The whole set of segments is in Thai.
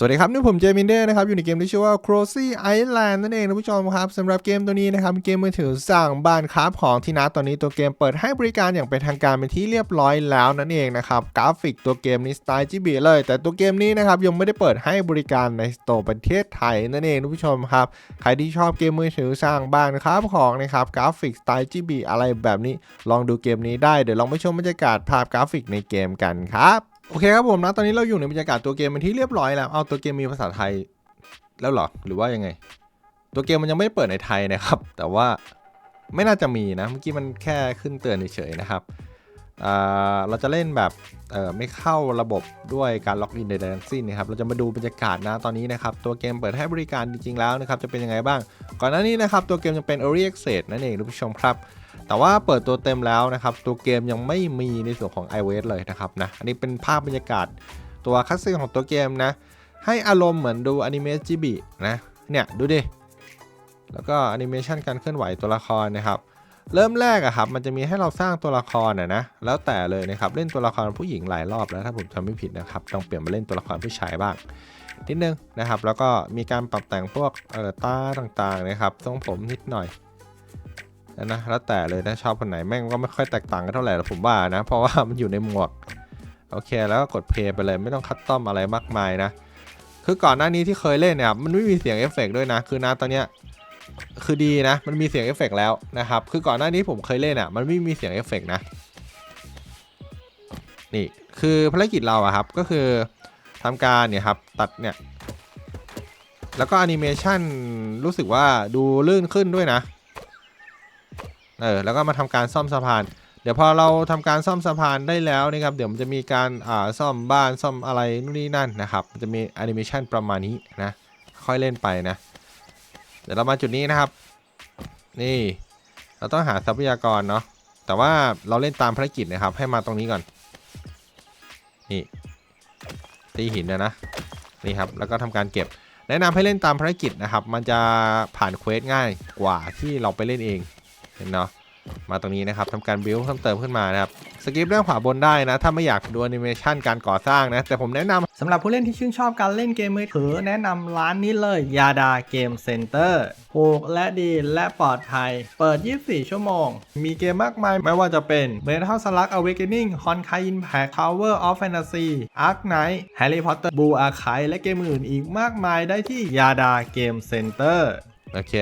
สวัสดีครับนี่ผมเจมินเดอร์นะครับ อยู่ในเกมที่ชื่อว่า Crossy Island นั่นเองนะผู้ชมครับสำหรับเกมตัวนี้นะครับ เกมมือถือสร้างบ้านคราฟของที่นัดตอนนี้ตัวเกมเปิดให้บริการอย่างเป็นทางการเป็นที่เรียบร้อยแล้วนั่นเองนะครับ กราฟิกตัวเกมนี้สไตล์ GB เลย แต่ตัวเกมนี้นะครับยังไม่ได้เปิดให้บริการในสโตร์ประเทศไทยนั่นเองนะผู้ชมครับ ใครที่ชอบเกมมือถือสร้างบ้านคราฟของนะครับกราฟิกสไตล์ GB อะไรแบบนี้ ลองดูเกมนี้ได้เดี๋ยวลองไปชมบรรยากาศภาพกราฟิกในเกมกันครับ โอเคครับผมนะ ตอนนี้เราอยู่ในบรรยากาศตัวเกมเป็นที่เรียบร้อยแล้ว เอาตัวเกมมีภาษาไทยแล้วเหรอ หรือว่ายังไง ตัวเกมมันยังไม่เปิดในไทยนะครับ แต่ว่าไม่น่าจะมีนะ เมื่อกี้มันแค่ขึ้นเตือนเฉยๆนะครับ เราจะเล่นแบบไม่เข้าระบบด้วยการล็อกอินใดๆทั้งสิ้นนะครับ เราจะมาดูบรรยากาศนะตอนนี้นะครับ ตัวเกมเปิดให้บริการจริงๆแล้วนะครับ จะเป็นยังไงบ้าง ก่อนหน้านี้นะครับ ตัวเกมยังเป็น Early Access นั่นเองทุกผู้ชมครับ แต่ว่าเปิดตัวเต็มแล้วนะครับ ตัวเกมยังไม่มีในส่วนของ iOS เลยนะครับนะ อันนี้เป็นภาพบรรยากาศตัวคัสซีนของตัวเกมนะ ให้อารมณ์เหมือนดูอนิเมะจิบินะ เนี่ยดูดิ แล้วก็แอนิเมชันการเคลื่อนไหวตัวละครนะครับ เริ่มแรกอะครับมันจะมีให้เราสร้างตัวละครนะนะแล้วแต่เลยนะครับเล่นตัวละครผู้หญิงหลายรอบแล้วถ้าผมจำไม่ผิดนะครับต้องเปลี่ยนมาเล่นตัวละครผู้ชายบ้างนิดนึงนะครับแล้วก็มีการปรับแต่งพวกเอ่อตาต่างๆนะครับทรงผมนิดหน่อยนะแล้วแต่เลยถ้าชอบคนไหนแม่งก็ไม่ค่อยแตกต่างกันเท่าไหร่ผมว่านะเพราะว่ามันอยู่ในหมวกโอเคแล้วก็กดเพลย์ไปเลยไม่ต้องคัดต้อมอะไรมากมายนะคือก่อนหน้านี้ที่เคยเล่นเนี่ยมันไม่มีเสียงเอฟเฟกด้วยนะคือนะตอนเนี้ย คือดีนะ มันมีเสียงเอฟเฟกต์แล้วนะครับ คือก่อนหน้านี้ผมเคยเล่นอะ มันไม่มีเสียงเอฟเฟกต์นะ นี่ คือภารกิจเราอะครับ ก็คือทำการเนี่ยครับ ตัดเนี่ย แล้วก็แอนิเมชันรู้สึกว่าดูลื่นขึ้นด้วยนะ เออ แล้วก็มาทำการซ่อมสะพาน เดี๋ยวพอเราทำการซ่อมสะพานได้แล้วนะครับ เดี๋ยวมันจะมีการอ่าซ่อมบ้านซ่อมอะไรนู่นนี่นั่นนะครับ มันจะมีแอนิเมชันประมาณนี้นะ ค่อยเล่นไปนะ ดี๋ยวเรามาจุดนี้นะครับ นี่ เราต้องหาทรัพยากรเนาะแต่ว่าเราเล่นตามภารกิจนะครับ ให้มาตรงนี้ก่อน นี่ ตีหินนะนะนี่ครับ แล้วก็ทำการเก็บ แนะนำให้เล่นตามภารกิจนะครับ มันจะผ่านเควสง่ายกว่าที่เราไปเล่นเองเห็นเนาะมาตรงนี้นะครับทำการบิวเพิ่มเติมขึ้นมานะครับสกิปเรื่องขวาบนได้นะ ถ้าไม่อยากดูแอนิเมชันการก่อสร้างนะ แต่ผมแนะนำ สำหรับผู้เล่นที่ชื่นชอบการเล่นเกมมือถือแนะนำร้านนี้เลยยาดาเกมเซ็นเตอร์ถูกและดีและปลอดภัย เปิด 24 ชั่วโมง มีเกมมากมายไม่ว่าจะเป็น Metal Slug Awakening Honkai Impact Tower of Fantasy Ark Knight Harry Potter Blue Archive และเกมอื่นอีกมากมายได้ที่ยาดาเกมเซ็นเตอร์โอเค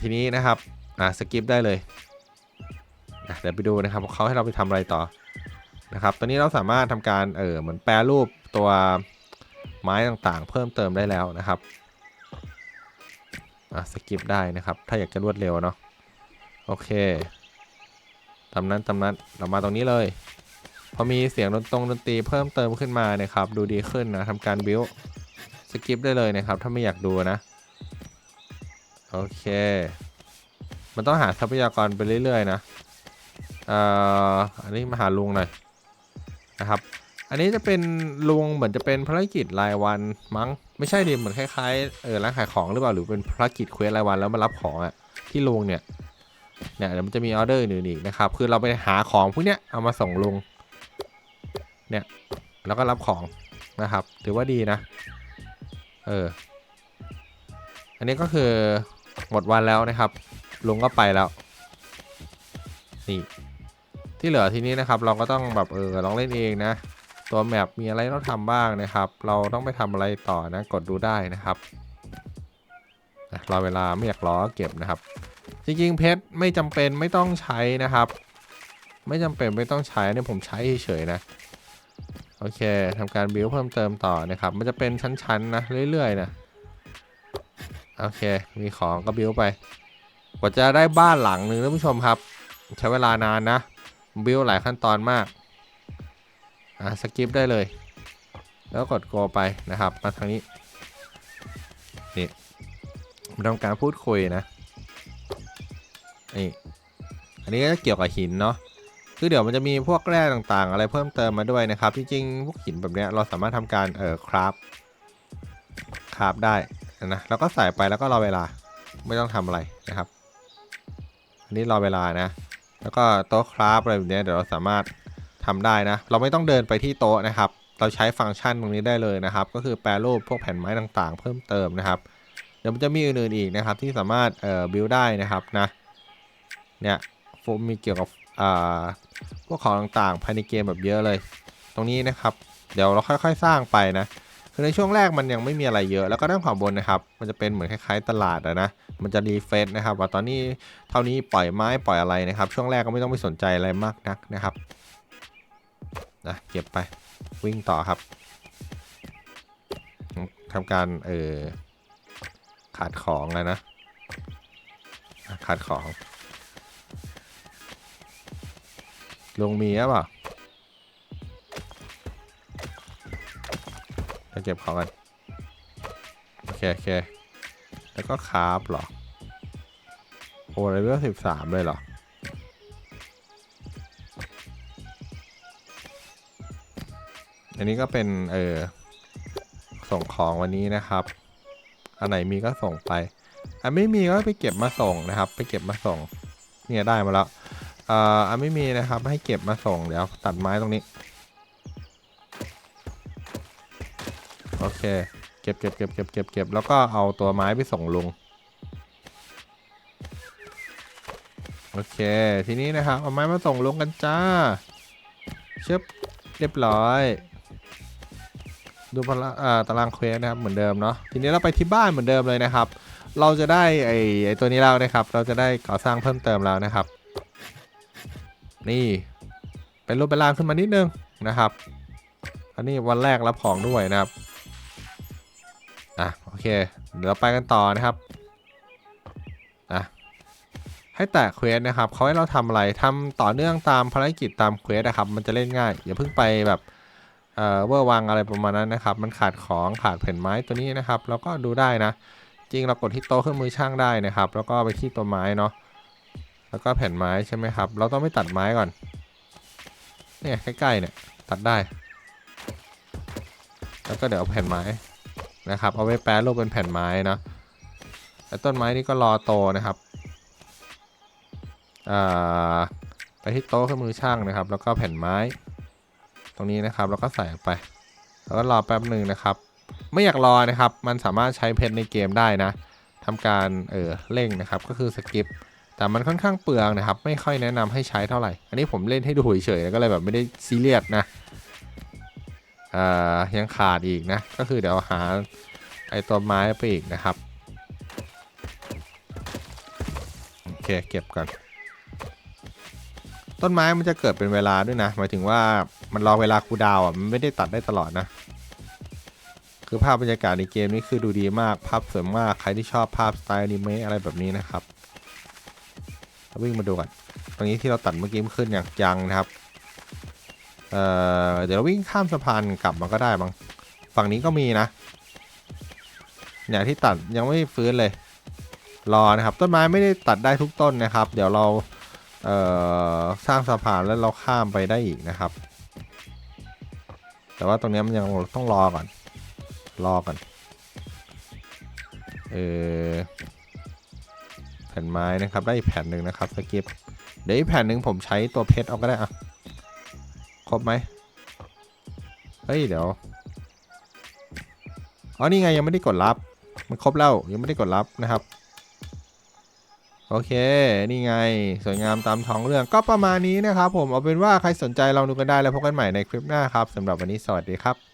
ทีนี้นะครับ อะสกิปได้เลยเดี๋ยวไปดูนะครับเขาให้เราไปทำอะไรต่อ นะครับตอนนี้เราสามารถทำการเออเหมือนแปรรูปตัวไม้ต่างๆ เพิ่มเติมได้แล้วนะครับอะสกิปได้นะครับ ถ้าอยากจะรวดเร็วเนาะโอเคตามนั้นตามนั้นเรามาตรงนี้เลย พอมีเสียงดนตรงดนตรีเพิ่มเติมขึ้นมานะครับดูดีขึ้นนะทำการบิวสกิปได้เลยนะครับ ถ้าไม่อยากดูนะโอเค มันต้องหาทรัพยากรไปเรื่อยๆนะ เอ่อ อันนี้มาหาลุงหน่อย นะครับ อันนี้จะเป็นลุงเหมือนจะเป็นภารกิจรายวันมั้ง ไม่ใช่ดิเหมือนคล้ายๆเออร้านขายของหรือเปล่าหรือเป็นภารกิจเควสรายวันแล้วมารับของอะที่ลุงเนี่ยเนี่ยเดี๋ยวมันจะมีออเดอร์อื่นอีกนะครับคือเราไปหาของพวกเนี้ยเอามาส่งลุงเนี่ยแล้วก็รับของนะครับ ถือว่าดีนะ เออ อันนี้ก็คือหมดวันแล้วนะครับ ลุงก็ไปแล้ว นี่ ที่เหลือทีนี้นะครับ เราก็ต้องแบบเออลองเล่นเองนะ ตัวแมปมีอะไรต้องทำบ้างนะครับ เราต้องไปทำอะไรต่อนะกดดูได้นะครับรอเวลาไม่อยากรอเก็บนะครับ จริงๆเพชรไม่จำเป็นไม่ต้องใช้นะครับ ไม่จำเป็นไม่ต้องใช้อันนี่ผมใช้เฉยๆนะโอเคทำการบิวเพิ่มเติมต่อนะครับ มันจะเป็นชั้นๆนะเรื่อยๆนะโอเค มีของก็บิวไป กว่าจะได้บ้านหลังหนึ่งท่านผู้ชมครับ ใช้เวลานานนะ บิวหลายขั้นตอนมาก อะสกิปได้เลย แล้วกดโกไปนะครับ มาทางนี้ นี่มาทำการพูดคุยนะ นี่ อันนี้ก็เกี่ยวกับหินเนาะ คือเดี๋ยวมันจะมีพวกแร่ต่างๆ อะไรเพิ่มเติมมาด้วยนะครับ จริงๆ พวกหินแบบเนี้ยเราสามารถทำการ เอ่อ คราฟ คราฟได้นะ แล้วก็ใส่ไปแล้วก็รอเวลา ไม่ต้องทำอะไรนะครับ อันนี้รอเวลานะ แล้วก็โต๊ะคราฟอะไรแบบเนี้ยเดี๋ยวเราสามารถทำได้นะ เราไม่ต้องเดินไปที่โต๊ะนะครับ เราใช้ฟังก์ชันตรงนี้ได้เลยนะครับ ก็คือแปรรูปพวกแผ่นไม้ต่างๆ เพิ่มเติมนะครับ เดี๋ยวมันจะมีอื่นๆอีกนะครับ ที่สามารถเอ่อบิวได้นะครับนะเนี่ยมีเกี่ยวกับอ่าพวกของต่างๆ ภายในเกมแบบเยอะเลย ตรงนี้นะครับ เดี๋ยวเราค่อยๆ สร้างไปนะ คือในช่วงแรกมันยังไม่มีอะไรเยอะ แล้วก็ด้านขวาบนนะครับ มันจะเป็นเหมือนคล้ายๆตลาดอะนะ มันจะรีเฟซนะครับว่าตอนนี้เท่านี้ปล่อยไม้ปล่อยอะไรนะครับ ช่วงแรกก็ไม่ต้องไปสนใจอะไรมากนักนะครับนะเก็บไปวิ่งต่อครับทำการเออขาดของแล้วนะขาดของลงมีหรือเปล่า เก็บของกันโอเคโอเคแล้วก็คราฟหรอโอ้เลเวลสิบสามเลยเหรออันนี้ก็เป็นเออส่งของวันนี้นะครับ อันไหนมีก็ส่งไป อันไม่มีก็ไปเก็บมาส่งนะครับ ไปเก็บมาส่ง เนี่ยได้มาแล้วอ่ออันไม่มีนะครับ ให้เก็บมาส่งเดี๋ยวตัดไม้ตรงนี้ โอเค เก็บเก็บเก็บเก็บเก็บเก็บแล้วก็เอาตัวไม้ไปส่งลุง โอเค ทีนี้นะครับ เอาไม้มาส่งลุงกันจ้าเชิบเรียบร้อย ดูพละตารางเควสนะครับเหมือนเดิมเนาะ ทีนี้เราไปที่บ้านเหมือนเดิมเลยนะครับ เราจะได้ไอ้ไอ้ตัวนี้แล้วนะครับ เราจะได้ก่อสร้างเพิ่มเติมแล้วนะครับ นี่เป็นรูปเป็นร่างขึ้นมานิดนึงนะครับ อันนี้วันแรกรับของด้วยนะครับ อะโอเค เดี๋ยวเราไปกันต่อนะครับอะให้แตะเควสนะครับเขาให้เราทำอะไรทำต่อเนื่องตามภารกิจตามเควสนะครับ มันจะเล่นง่าย อย่าเพิ่งไปแบบเอ่อเวอร์วังอะไรประมาณนั้นนะครับ มันขาดของขาดแผ่นไม้ตัวนี้นะครับแล้วก็ดูได้นะ จริงเรากดที่โต๊ะเครื่องมือช่างได้นะครับ แล้วก็ไปที่ตัวไม้เนาะแล้วก็แผ่นไม้ใช่ไหมครับ เราต้องไปตัดไม้ก่อนเนี่ยใกล้ๆเนี่ยตัดได้ แล้วก็เดี๋ยวเอาแผ่นไม้ นะครับ เอาไว้แปรรูปเป็นแผ่นไม้นะแต่ต้นไม้นี่ก็รอโตนะครับไปที่โต๊ะเครื่องมือช่างนะครับ แล้วก็แผ่นไม้ ตรงนี้นะครับแล้วก็ใส่ไป แล้วก็รอแป๊บหนึ่งนะครับ ไม่อยากรอนะครับ มันสามารถใช้เพชรในเกมได้นะทำการเออเร่งนะครับ ก็คือสกิปแต่มันค่อนข้างเปลืองนะครับ ไม่ค่อยแนะนำให้ใช้เท่าไหร่ อันนี้ผมเล่นให้ดูเฉยๆก็เลยแบบไม่ได้ซีเรียสนะ ยังขาดอีกนะ ก็คือเดี๋ยวหาไอตัวไม้ไปอีกนะครับ โอเคเก็บก่อน ต้นไม้มันจะเกิดเป็นเวลาด้วยนะ หมายถึงว่ามันรอเวลาคูดาวอะ มันไม่ได้ตัดได้ตลอดนะ คือภาพบรรยากาศในเกมนี้คือดูดีมาก ภาพสวยมาก ใครที่ชอบภาพสไตล์อนิเมะอะไรแบบนี้นะครับวิ่งมาดูกันตรงนี้ที่เราตัดเมื่อกี้มันขึ้นอย่างยังนะครับ เอ่อเดี๋ยวเราวิ่งข้ามสะพานกลับมาก็ได้บางฝั่งนี้ก็มีนะเนี่ยที่ตัดยังไม่ฟื้นเลย รอนะครับ ต้นไม้ไม่ได้ตัดได้ทุกต้นนะครับ เดี๋ยวเราเอ่อสร้างสะพานแล้วเราข้ามไปได้อีกนะครับ แต่ว่าตรงนี้มันยังต้องรอก่อน รอก่อนเออแผ่นไม้นะครับได้อีกแผ่นหนึ่งนะครับสกิปเดี๋ยวอีกแผ่นหนึ่งผมใช้ตัวเพชรเอาก็ได้อะ รบไหมเฮ้ยเดี๋ยวอ๋อนี่ไงยังไม่ได้กดรับ มันครบแล้วยังไม่ได้กดรับนะครับ โอเค นี่ไงสวยงามตามท้องเรื่องก็ประมาณนี้นะครับ ผมเอาเป็นว่าใครสนใจลองดูกันได้แล้วพบกันใหม่ในคลิปหน้าครับสำหรับวันนี้สวัสดีครับ